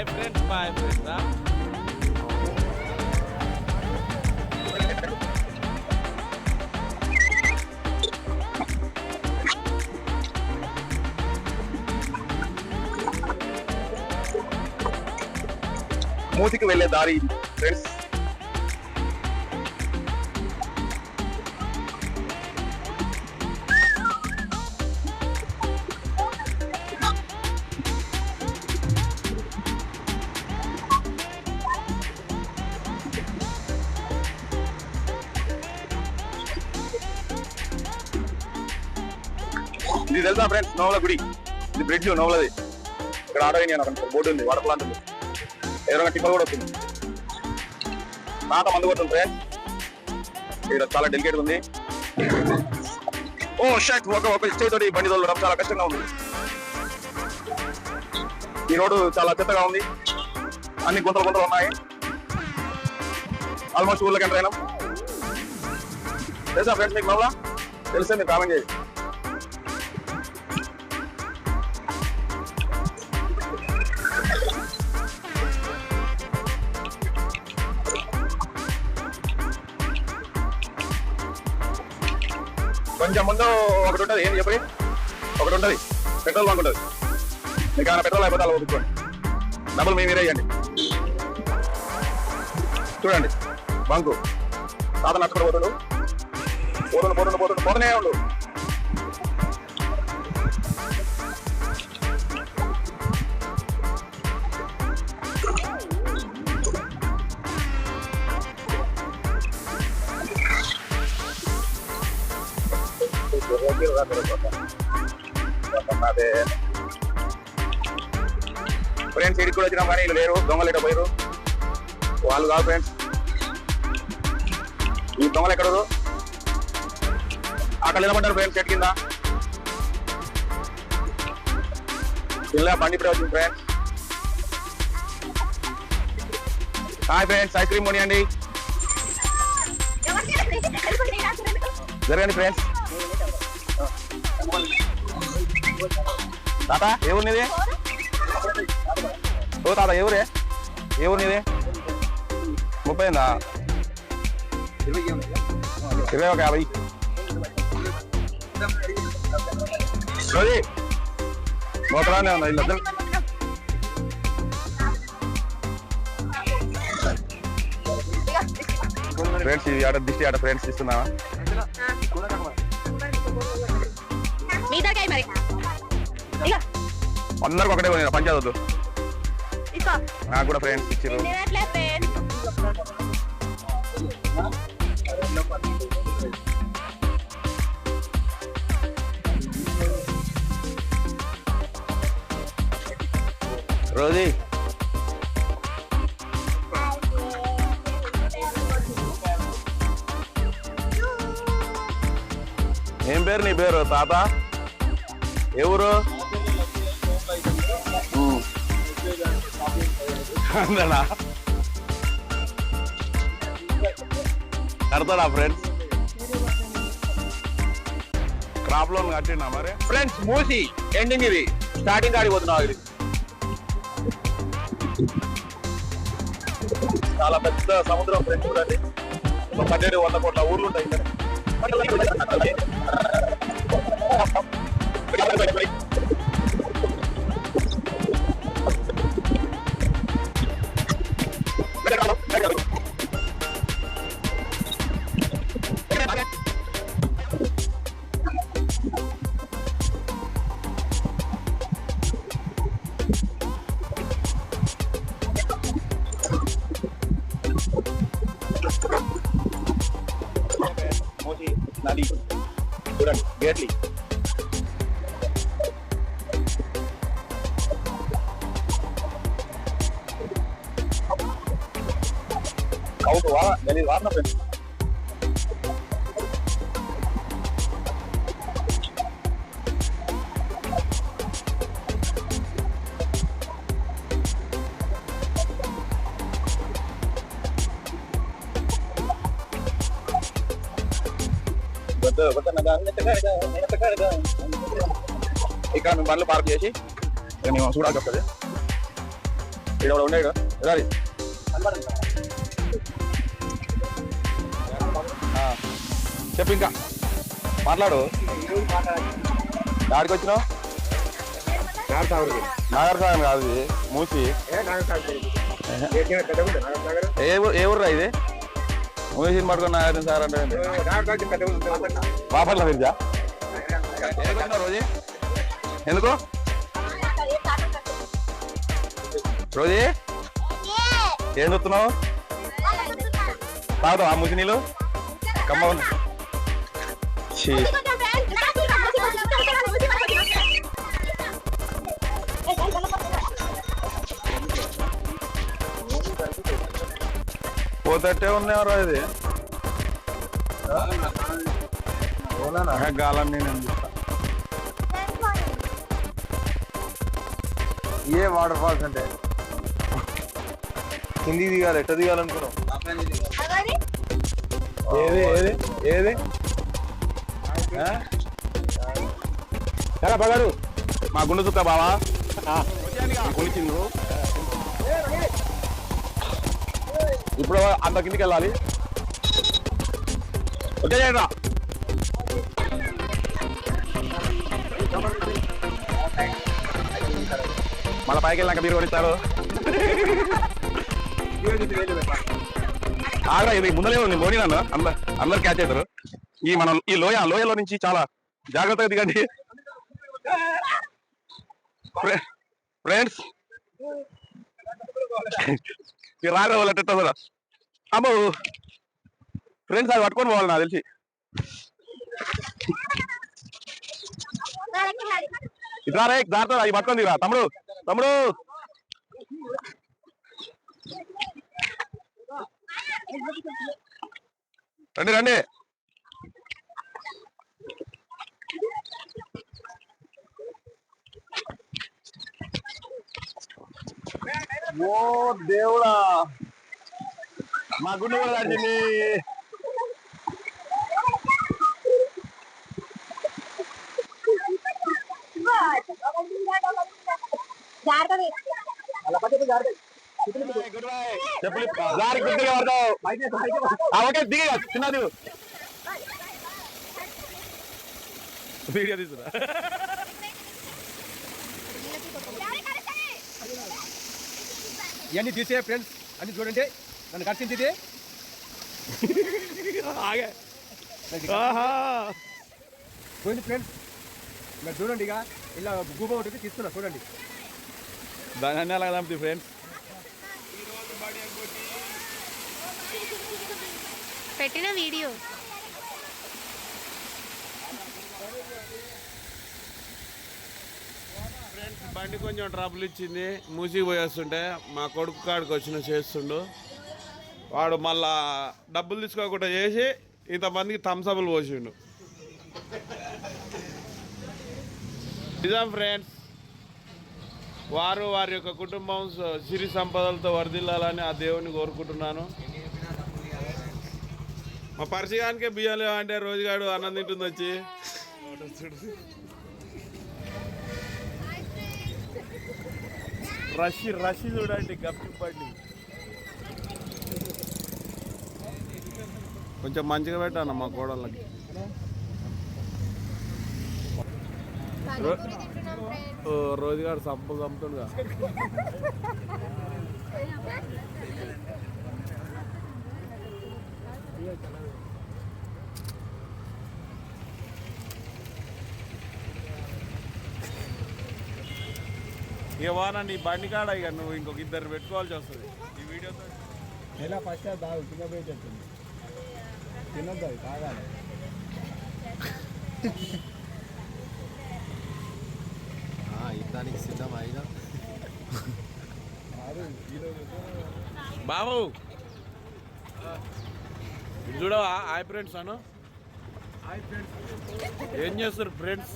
Bye friends bye friends మూతికి వెళ్ళే దారి ఫ్రెండ్స్ ఇది తెలుసా ఫ్రెండ్స్ నోవల గుడి. ఇది బ్రిడ్జ్ నోవలది. ఇక్కడ ఆటో నేను అక్కడ బోర్డు ఉంది వాటర్ ప్లాంట్ ఉంది. ఎవరైనా టిఫల్ కూడా వస్తుంది. నాట మందు కొడుతుంది ఫ్రెండ్స్ ఇక్కడ చాలా డెలికేట్ ఉంది. ఓ షాక్ ఒక ఒక స్టేజ్ బండి తోలడం చాలా కష్టంగా ఉంది. ఈ రోడ్డు చాలా చెత్తగా ఉంది. అన్ని గుంతలు గుంతలు ఉన్నాయి. ఆల్మోస్ట్ ఊళ్ళకి ఎంటర్ అయినాం. తెలుసా ఫ్రెండ్స్ మీకు నవ్వలా తెలిసే మీరు కామెంట్ చేయండి కొంచెం ముందు ఒకటి ఉంటుంది. ఏం చెప్పి ఒకటి ఉంటుంది. పెట్రోల్ బంక్ ఉంటుంది. మీకు పెట్రోల్ అయిపోతే అలా ఒప్పుకోండి డబ్బులు మీ మీరే ఇవ్వండి. చూడండి. బంకు. తాత నడుచుకుంటూ పోతుండు పోతుండు పోతుండు పోతుండు. పోతూనే ఉండు. అదే ఫ్రెండ్స్ ఇడికి కూడా వచ్చినాం కానీ వీళ్ళు లేరు దొంగలు ఎక్కడ పోయారు వాళ్ళు కాదు ఫ్రెండ్స్ ఈ దొంగలు ఎక్కడరు అక్కడ నిలబడ్డారు ఫ్రెండ్స్ చెట్టు కింద. ఇలా బండి ఇప్పుడే వచ్చింది friends hi friends ice cream కొనియండి. జరగండి ఫ్రెండ్స్ తాత ఏ ఊరు నీది? ఓ తాత ఏ ఊరే? ఏ ఊరు నీది? ముప్పై ఉందా ఇరవై ఒక యాభై. రోజీ మోతరానే ఉన్నా ఇల్లు ఫ్రెండ్స్ ఇది ఆట దిష్టి ఆట ఫ్రెండ్స్ ఇస్తున్నావా? మీ దగ్గర మరి. ఇక. అందరికి ఒకటే పోయినా పంచాయతీ వద్దు నాకు కూడా ఫ్రెండ్స్ ఇచ్చారు తినట్లే ఫ్రెండ్స్ రోజీ ఏం పేరు నీ పేరు తాత? ఎవరు? అందనా? కడతాడా ఫ్రెండ్స్ క్రాప్ లోన్ కట్టినా మరి? ఫ్రెండ్స్ మూసి ఎండింగ్ ఇది. స్టార్టింగ్ ఆడిపోతున్నావు ఇది చాలా పెద్ద సముద్రం ఫ్రెండ్స్ చూడండి. ఒక పన్నెండు వంద కోట్ల ఊర్లు ఉంటాయి ఇక్కడ మోసి నది చూడండి గేట్లీ అవును ఇక్కడ మేము బండ్లు పార్క్ చేసి ఇక మేము చూడాల్సి వస్తుంది ఇక్కడ ఒకడు ఉండే రారి చెప్పు ఇంకా మాట్లాడు దాడికి వచ్చినావు నాగర్ సాగర్ కాదు మూసి ఏ ఊరు ఏ ఊర్రా ఇది? మూసి పట్టుకుని ఆయన సార్ అంటే బాపట్ల తిరిగా రోజీ? ఎందుకు? రోజీ? ఏం చూస్తున్నావు? తాగుతావు? ఆ ముసి నీళ్ళు కమ్మ ఉంది ఛీ. పోతట్టే ఉన్నాయో ఇది గాలని నేను చూస్తా ఏ వాటర్ ఫాల్స్ అంటే? కింది దిగాలి ఎట్ట దిగాలనుకున్నావు? ఏది ఏది ఏది? ఎలా పగారు మా గుండు చుక్క బావా? గుణిచింది ఇప్పుడు అంత కిందికి వెళ్ళాలి. ఓకే రా మళ్ళీ పైకి వెళ్ళాక మీరు కొనిస్తారు ఆగ్రా ఇది ముందరే ఉంది మోడీ నాన్న. అందరు అందరు క్యాచ్ అవుతారు. ఈ మనం ఈ లోయ లోయలో నుంచి చాలా జాగ్రత్తగా దిగండి. ఫ్రెండ్స్. ఈ రాగా వాళ్ళు ఎట్ట కూడా అమ్మో ఫ్రెండ్స్ అది పట్టుకొని పోవాలి నాకు తెలిసి. ఇట్లా రే జాగ్రత్త అవి పట్టుకొని రా తమ్ముడు తమ్ముడు. రండి రండి. ఓ దేవుడా! మా గుండె కూడా తడిచింది చెప్పులు జారి ఓకే దిగి చిన్న దిగు వీడియో తీసుకురా. ఇవన్నీ తీసే ఫ్రెండ్స్ అన్ని చూడండి. నన్ను కట్టింది ఇది. ఆగే. చూడండి ఫ్రెండ్స్ మీరు చూడండి ఇక. ఇలా గూబ ఉంటుంది తీసుకున్నా చూడండి. దాని అన్నీ అలాగే తంపుతుంది ఫ్రెండ్స్ పెట్టిన వీడియో. బండి కొంచెం ట్రబుల్ ఇచ్చింది. మూసి పోయిస్తుంటే మా కొడుకు కాడికి వచ్చిన చేస్తుండు. వాడు మళ్ళా డబ్బులు తీసుకోకుండా చేసి ఇంతమందికి థమ్సప్లు పోసిండు. నిజాం ఫ్రెండ్స్ వారు వారి యొక్క కుటుంబం సిరి సంపదలతో వర్ధిల్లాలని ఆ దేవుని కోరుకుంటున్నాను. మా పరిచయానికే బియ్యం లేవంటే రోజుగాడు అన్నం తింటుంది వచ్చి రష్ రష్ చూడండి గప్పిపండి కొంచెం మంచిగా పెట్టాను మా కోడళ్ళకి. ఓ, రోజుగాడు సంప చంపుతుండగా. ఇక వాన నీ బండి కాడ ఇక నువ్వు ఇంకొక ఇద్దరు పెట్టుకోవాల్సి వస్తుంది. ఈ వీడియోతో ఎలా ఫస్ట్ బాగా కింద తినద్దు అది తాగాలి. యుద్ధానికి సిద్ధం అయినా. బాబు! చూడవా? హాయ్ ఫ్రెండ్స్ అను. ఏం చేస్తారు ఫ్రెండ్స్?